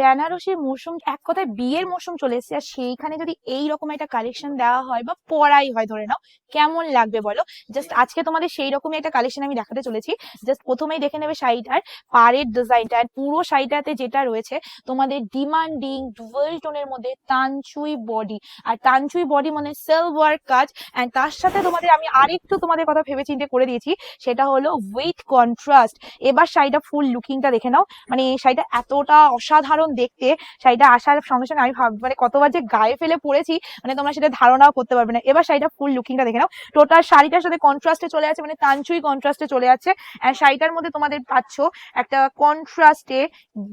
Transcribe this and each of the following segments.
বেনারসি মৌসুম, এক কথায় বিয়ের মৌসুম চলে এসেছে, আর সেইখানে যদি এই রকম একটা কালেকশন দেওয়া হয় বা পরাই হয়, ধরে নাও, কেমন লাগবে বলো? জাস্ট আজকে তোমাদের সেই রকমই একটা কালেকশন আমি দেখাতে চলেছি। জাস্ট প্রথমেই দেখে নেবে শাড়িটার পাড়ের ডিজাইনটা আর পুরো শাড়িটাতে যেটা রয়েছে, তোমাদের ডিমান্ডিং ডুয়েল টোনের মধ্যে তানচুই বডি আর তানচুই বডি মানে সেলফ ওয়ার্ক কাজ অ্যান্ড তার সাথে তোমাদের আমি আরেকটু তোমাদের কথা ভেবে চিন্তে করে দিয়েছি, সেটা হলো উইথ কন্ট্রাস্ট এবার শাড়িটা ফুল লুকিংটা দেখে নাও মানে শাড়িটা এতটা অসাধারণ দেখতে শাড়িটা আসার সঙ্গে সঙ্গে আমি ভাব মানে কতবার যে গায়ে ফেলে পড়েছি মানে তোমরা সেটা ধারণাও করতে পারবে না। এবার শাড়িটা ফুল লুকিংটা দেখে নাও। টোটাল শাড়িটার সাথে কন্ট্রাস্টে চলে আছে মানে তানচুই কন্ট্রাস্টে চলে যাচ্ছে অ্যান্ড শাড়িটার মধ্যে তোমাদের পাচ্ছ একটা কন্ট্রাস্টে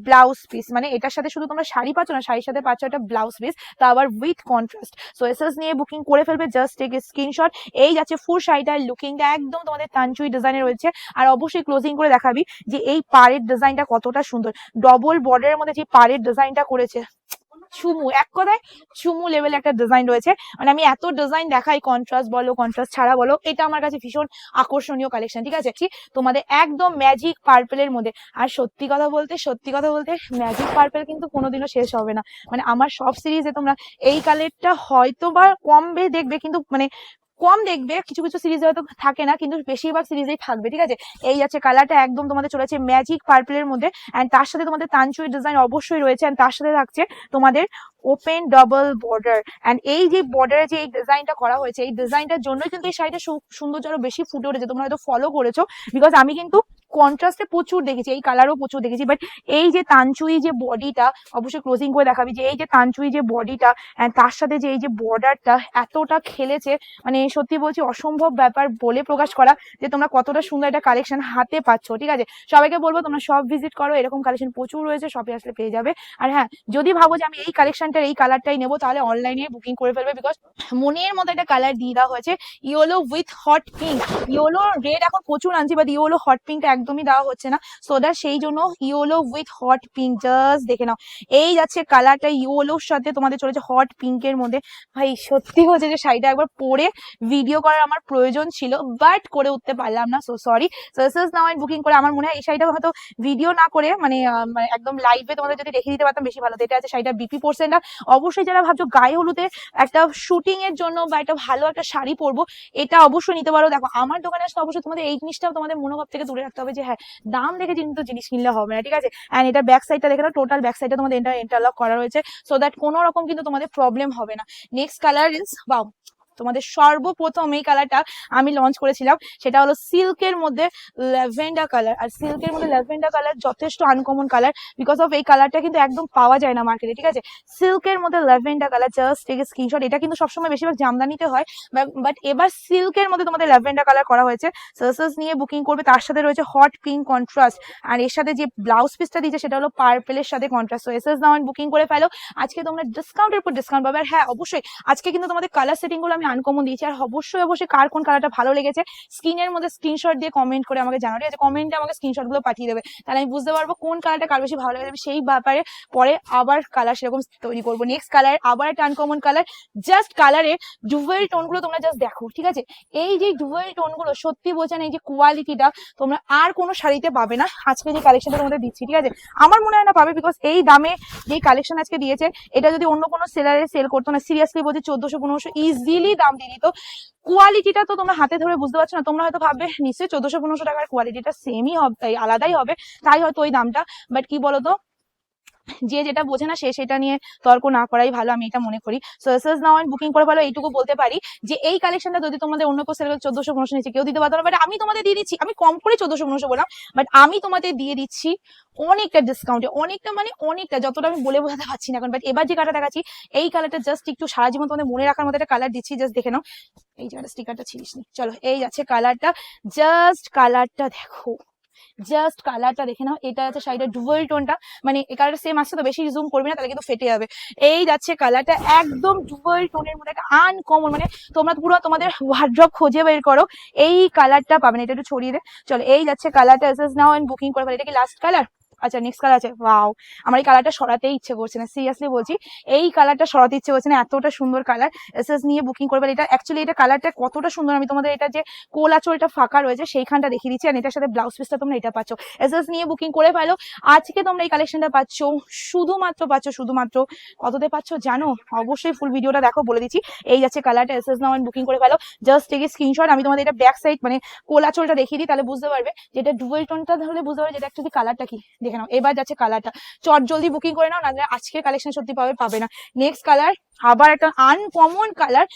ব্লাউজ পিস মানে এটার সাথে শুধু তোমরা শাড়ি পাচ্ছ না, শাড়ির সাথে পাচ্ছ একটা ব্লাউজ পিস তা আবার উইথ কন্ট্রাস্ট সো এসএস নিয়ে বুকিং করে ফেলবে জাস্ট টেক স্ক্রিনশট এই যাচ্ছে ফুল শাড়িটার লুকিংটা একদম তোমাদের তানচুই ডিজাইনে রয়েছে। আর অবশ্যই ক্লোজিং করে দেখাবি যে এই পাড়ের ডিজাইনটা কতটা সুন্দর। ডবল বর্ডারের মধ্যে যে পাড়ের ডিজাইনটা করেছে। চুমু, এক কথায় চুমু লেভেল একটা ডিজাইন রয়েছে। মানে আমি এত ডিজাইন দেখাই কন্ট্রাস্ট বলো কন্ট্রাস্ট ছাড়া বলো, এটা আমার কাছে ভীষণ আকর্ষণীয় কালেকশন ঠিক আছে? তোমাদের একদম ম্যাজিক পার্পেলের মধ্যে। আর সত্যি কথা বলতে, সত্যি কথা বলতে ম্যাজিক পার্পেল কিন্তু কোনোদিনও শেষ হবে না। মানে আমার সব সিরিজে তোমরা এই কালারটা হয়তো বা কম দেখবে, কিন্তু মানে কম দেখবে, কিছু কিছু সিরিজে হয়তো থাকে না, কিন্তু বেশিরভাগ সিরিজেই থাকবে, ঠিক আছে? এই আছে কালারটা একদম তোমাদের চলেছে ম্যাজিক পার্পলের মধ্যে অ্যান্ড তার সাথে তোমাদের তানচুই ডিজাইন অবশ্যই রয়েছে অ্যান্ড তার সাথে থাকছে তোমাদের ওপেন ডাবল বর্ডার অ্যান্ড এই যে বর্ডারে যে এই ডিজাইনটা করা হয়েছে, এই ডিজাইনটার জন্যই কিন্তু এই শাড়িটা সুন্দর আরও বেশি ফুটে উঠেছে, তোমরা হয়তো ফলো করেছ বিকজ আমি কিন্তু কন্ট্রাস্টে প্রচুর দেখেছি, এই কালারও প্রচুর দেখেছি বাট এই যে তানচুই যে বডিটা অবশ্যই ক্লোজিং করে দেখাবি যে এই যে তানচুই যে বডিটা তার সাথে যে এই যে বর্ডারটা এতটা খেলেছে মানে সত্যি বলছি অসম্ভব ব্যাপার বলে প্রকাশ করা যে তোমরা কতটা সুন্দর একটা কালেকশন হাতে পাচ্ছ, ঠিক আছে? সবাইকে বলব তোমরা সব ভিজিট করো, এরকম কালেকশন প্রচুর রয়েছে শপে আসলে পেয়ে যাবে। আর হ্যাঁ যদি ভাবো যে আমি এই কালেকশনটার এই কালারটাই নেব, তাহলে অনলাইনে বুকিং করে ফেলবে বিকজ মনের মতো একটা কালার দিয়ে দেওয়া হয়েছে yellow with hot pink yellow red এখন প্রচুর আনছি বাট ইয়েলো হট পিঙ্কটা একদমই দেওয়া হচ্ছে না। সো দ্যাট সেই জন্য yellow with hot pink just দেখে নাও। এই যাচ্ছে কালারটা ইয়েলোর সাথে তোমাদের চলেছে হট পিঙ্কের মধ্যে। ভাই, সত্যি হচ্ছে যে শাড়িটা একবার পরে ভিডিও করার আমার প্রয়োজন ছিল বাট করে উঠতে পারলাম না সো সরি সার্সেস নাও বুকিং করে, আমার মনে হয় এই শাড়িটা হয়তো ভিডিও না করে মানে মানে একদম লাইভে তোমাদের যদি রেখে দিতে পারতাম বেশি ভালো। এটা আছে শাড়িটা বিপি পোর্সেন্টটা অবশ্যই যারা ভাবছ গায়ে হলুদে একটা শুটিং এর জন্য বা একটা ভালো একটা শাড়ি পরবো, এটা অবশ্যই নিতে পারো। দেখো, আমার দোকানে আসলে অবশ্যই তোমাদের এই জিনিসটা তোমাদের মনোভাব থেকে দূরে রাখতে হবে। যে হ্যাঁ দাম দেখে কিন্তু জিনিস কিনলে হবে না, ঠিক আছে? অ্যান্ড এটা ব্যাক সাইডটা দেখে না টোটাল ব্যাক সাইডটা তোমাদের ইন্টারলক করা রয়েছে সো দ্যাট কোনো রকম কিন্তু তোমাদের প্রবলেম হবে না। নেক্সট কালার ইজ বাউ তোমাদের সর্বপ্রথম এই কালারটা আমি লঞ্চ করেছিলাম, সেটা হলো সিল্কের মধ্যে ল্যাভেন্ডার কালার আর সিল্কের মধ্যে ল্যাভেন্ডার কালার যথেষ্ট আনকমন কালার বিকজ অফ এই কালারটা কিন্তু একদম পাওয়া যায় না মার্কেটে ঠিক আছে? সিল্কের মধ্যে lavender colour just take screenshot এটা কিন্তু সবসময় বেশিরভাগ জামদানিতে হয় বাট এবার সিল্কের মধ্যে তোমাদের ল্যাভেন্ডার কালার করা হয়েছে সার্সেস নিয়ে বুকিং করবে, তার সাথে রয়েছে হট পিঙ্ক কন্ট্রাস্ট আর এর সাথে যে ব্লাউজ পিসটা দিয়েছে, সেটা হলো পার্পেলের সাথে কন্ট্রাস্ট তো এসএস নাও বুকিং করে ফেলো, আজকে তোমরা ডিসকাউন্টের উপর ডিসকাউন্ট পাবে, আর হ্যাঁ অবশ্যই, আজকে কিন্তু তোমাদের কালার সেটিংগুলো আমি আনকমন দিয়েছি। আর অবশ্যই অবশ্যই কার কোন কালারটা ভালো লেগেছে স্ক্রিনের মধ্যে স্ক্রিনশট দিয়ে কমেন্ট করে আমাকে জানাও ঠিক আছে কমেন্টে আমাকে স্ক্রিনশটগুলো পাঠিয়ে দেবে। তাহলে আমি বুঝতে পারব কোন কালারটা কার বেশি ভালো লেগেছে। সেই ব্যাপারে পরে আবার কালার সেরকম তৈরি করব। নেক্সট কালার আবার একটা আনকমন কালার জাস্ট কালারে ডুয়েল টোনগুলো তোমরা জাস্ট দেখো, ঠিক আছে? এই যে ডুয়েল টোনগুলো, সত্যি বলছেন এই যে কোয়ালিটিটা তোমরা আর কোনো শাড়িতে পাবে না। আজকে যে কালেকশনটা তোমাদের দিচ্ছি, ঠিক আছে? আমার মনে হয় না পাবে বিকজ এই দামে যে কালেকশন আজকে দিয়েছে, এটা যদি অন্য কোনো সেলারে সেল করতো না সিরিয়াসলি বলছি, চোদ্দশো, পনেরোশো ইজিলি দাম দিয়ে দিত। কোয়ালিটিটা তো তোমরা হাতে ধরে বুঝতে পারছ না, তোমরা হয়তো ভাববে, নিশ্চয়ই চোদ্দশো পনেরোশো টাকার কোয়ালিটিটা সেমই হবে আলাদাই হবে, তাই হয়তো ওই দামটা। বাট কি বলতো যে যেটা বোঝে না সে সেটা নিয়ে তর্ক না করাই ভালো, আমি এটা মনে করি। সো এসএস নাও বুকিং করে ভালো, এইটুকু বলতে পারি যে এই কালেকশনটা যদি তোমাদের অন্য কেউ সেল চোদ্দশো পনেরোশো নিচে কেউ দিতে পারতো না বাট আমি তোমাদের দিয়ে দিচ্ছি, আমি কম করে চোদ্দশো পনেরোশো বললাম বাট আমি তোমাদের দিয়ে দিচ্ছি অনেকটা ডিসকাউন্টে অনেকটা মানে অনেকটা, যতটা আমি বলে বোঝাতে পারছি না এখন বাট এবার যে কালারটা দেখাচ্ছি, এই কালারটা জাস্ট একটু সারা জীবন তোমাদের মনে রাখার মতো একটা কালার দিচ্ছি জাস্ট দেখে নাও। এই জায়গাটা স্টিকারটা ছিলিস চলো, এই যাচ্ছে কালারটা জাস্ট কালারটা দেখো। জাস্ট কালারটা দেখে নাও, এটা আছে শাড়িটা ডুয়েল টোনটা মানে এই কালারটা সেম আসছে তো, বেশি জুম করবে না, তাহলে কিন্তু ফেটে যাবে। এই যাচ্ছে কালারটা একদম ডুয়েল টোনের মধ্যে, একটা আনকমন মানে তোমরা পুরো তোমাদের হোয়াটড্রপ খুঁজে বের করো। এই কালারটা পাবে না, এটা একটু ছড়িয়ে দে। চলো, এই যাচ্ছে কালারটা এসএস নাও অ্যান্ড বুকিং করে এটা কি লাস্ট কালার আচ্ছা নেক্সট কালার আছে। ওয়াও আমার এই কালারটা সরাতেই ইচ্ছে করছে না। সিরিয়াসলি বলছি, এই কালারটা সরাতে ইচ্ছে করছে না, এতটা সুন্দর কালার এসএস নিয়ে বুকিং করবে। এটা অ্যাকচুয়ালি এটা কালারটা কতটা সুন্দর, আমি তোমাদের এটা যে কোল আঁচলটা ফাঁকা রয়েছে, সেইখানটা দেখিয়ে দিচ্ছি। আর এটার সাথে ব্লাউজ পিসটা তোমরা এটা পাচ্ছ। এসএস নিয়ে বুকিং করে ফেলো। আজকে তোমরা এই কালেকশনটা পাচ্ছ। শুধুমাত্র পাচ্ছ, শুধুমাত্র কততে পাচ্ছ জানো? অবশ্যই ফুল ভিডিওটা দেখো, বলে দিচ্ছি। এই যাচ্ছে কালারটা এসএস নাও বুকিং করে ফেলো। জাস্ট টেকে স্ক্রিনশট আমি তোমাদের এটা ব্যাক সাইড মানে কোল আঁচলটা দেখিয়ে দিই, তাহলে বুঝতে পারবে। যেটা ডুয়েল টোনটা তাহলে বুঝতে পারবে যেটা অ্যাকচুয়ালি কালারটা কি। দেখে নাও। এবার যাচ্ছে কালারটা চট জলদি বুকিং করে নাও, নাহলে আজকের কালেকশন সত্যি পাবে পাবে না। নেক্সট কালার আবার একটা আনকমন কালার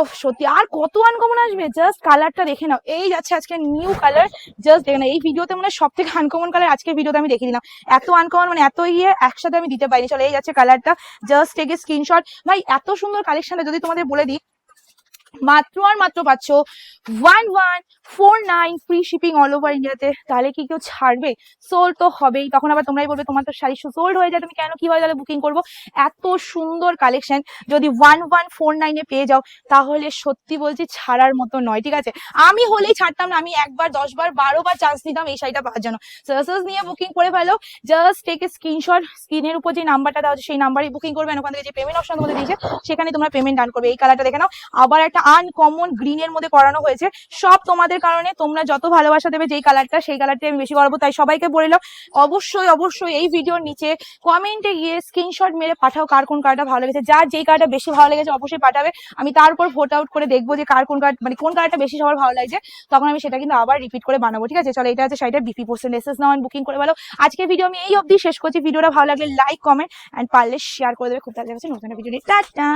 ও সত্যি, আর কত আনকমন আসবে? জাস্ট কালারটা দেখে নাও। এই যাচ্ছে আজকে নিউ কালার জাস্ট দেখে নাও। এই ভিডিওতে মানে সব থেকে আনকমন কালার আজকের ভিডিওতে আমি দেখিয়ে দিলাম। এত আনকমন মানে এত ইয়ে একসাথে আমি দিতে পারিনি। চলো, এই যাচ্ছে কালারটা জাস্ট টেকে স্ক্রিনশট ভাই, এত সুন্দর কালেকশনটা যদি তোমাদের বলে দিই মাত্র আর মাত্র পাচ্ছ one one four nine free shipping all over ইন্ডিয়াতে তাহলে কি কেউ ছাড়বে? সোল্ড তো হবেই। তখন আবার তোমরাই বলবে, তোমার তো শাড়ি সোল্ড হয়ে যায়। তুমি কেন, কি হয় তাহলে বুকিং করব? এত সুন্দর কালেকশন যদি ওয়ান ওয়ান ফোর নাইনে পেয়ে যাও, তাহলে সত্যি বলছি ছাড়ার মতো নয়, ঠিক আছে? আমি হলেই ছাড়তাম না। আমি একবার দশ বার বারো বার চান্স নিতাম এই শাড়িটা পাওয়ার জন্য। সার্সেস নিয়ে বুকিং করে ফেলো। জাস্ট টেক এ স্ক্রিনশট স্ক্রিনের উপর যে নাম্বারটা দেওয়া হচ্ছে সেই নাম্বারই বুকিং করবে। ওখান থেকে যে পেমেন্ট অপশন তোমাদের দিয়েছে, সেখানে তোমরা পেমেন্ট ডান করবে। এই কালারটা দেখে নাও। আবার একটা আনকমন গ্রিনের মধ্যে করানো হয়েছে। সব তোমাদের কারণে তোমরা যত ভালোবাসা দেবে যেই কালারটা সেই কালারটা আমি বেশি করাবো তাই সবাইকে বলে অবশ্যই অবশ্যই এই ভিডিওর নিচে কমেন্টে গিয়ে স্ক্রিনশট মেরে পাঠাও কার কোন কার্ডটা ভালো লেগেছে। যার যেই কার্ডটা বেশি ভালো লেগেছে অবশ্যই পাঠাবে। আমি তারপর ভোট আউট করে দেখব যে কার কোন কার্ড মানে কোন কার্ডটা বেশি সবার ভালো লাগছে। তখন আমি সেটা কিন্তু আবার রিপিট করে বানাবো, ঠিক আছে? চলো, এটা হচ্ছে শাড়িটা বিপি পার্সেন্ট এসএস নাও বুকিং করে ভালো আজকে ভিডিও আমি এই অবধি শেষ করছি। ভিডিওটা ভালো লাগলে লাইক কমেন্ট অ্যান্ড পারলে শেয়ার করে দেবে। খুব তাড়াতাড়ি নতুন ভিডিও টাটা!